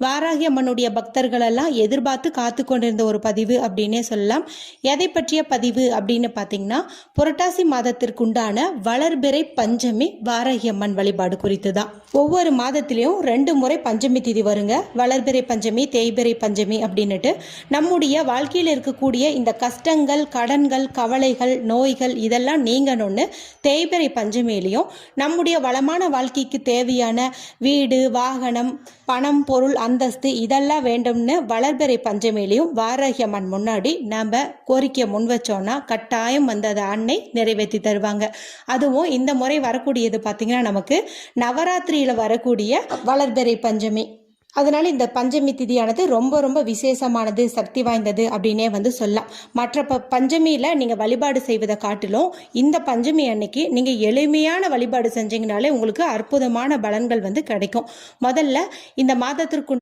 வாராகி அம்மனுடைய பக்தர்கள் எல்லாம் எதிர்பார்த்து காத்து கொண்டிருந்த ஒரு பதிவு அப்படின்னே சொல்லலாம். எதை பற்றிய பதிவு அப்படின்னு பார்த்தீங்கன்னா புரட்டாசி மாதத்திற்குண்டான வளர்பிறை பஞ்சமி வாராகி அம்மன் வழிபாடு குறித்து தான் ஒவ்வொரு மாதத்திலையும் ரெண்டு முறை பஞ்சமி திதி வருங்க. வளர்பிறை பஞ்சமி தேய்பிறை பஞ்சமி அப்படின்னுட்டு நம்முடைய வாழ்க்கையில் இருக்கக்கூடிய இந்த கஷ்டங்கள் கடன்கள் கவலைகள் நோய்கள் இதெல்லாம் நீங்கணும்னு தேய்பிறை பஞ்சமியிலையும் நம்முடைய வளமான வாழ்க்கைக்கு தேவையான வீடு வாகனம் பணம் பொருள் அந்தஸ்து இதெல்லாம் வேண்டும்னு வளர்பிறை பஞ்சமிலையும் வாராகி அம்மன் முன்னாடி நாம் கோரிக்கையை முன் வச்சோன்னா கட்டாயம் வந்து அதை அன்னை நிறைவேற்றி தருவாங்க. அதுவும் இந்த முறை வரக்கூடியது பார்த்திங்கன்னா நமக்கு நவராத்திரியில் வரக்கூடிய வளர்பிறை பஞ்சமி. அதனால் இந்த பஞ்சமி திதியானது ரொம்ப ரொம்ப விசேஷமானது சக்தி வாய்ந்தது அப்படின்னே வந்து சொல்லலாம். மற்ற ப பஞ்சமியில் நீங்கள் வழிபாடு செய்வதை காட்டிலும் இந்த பஞ்சமி அன்னைக்கு நீங்கள் எளிமையான வழிபாடு செஞ்சீங்கனாலே உங்களுக்கு அற்புதமான பலன்கள் வந்து கிடைக்கும். முதல்ல இந்த மாதத்திற்கு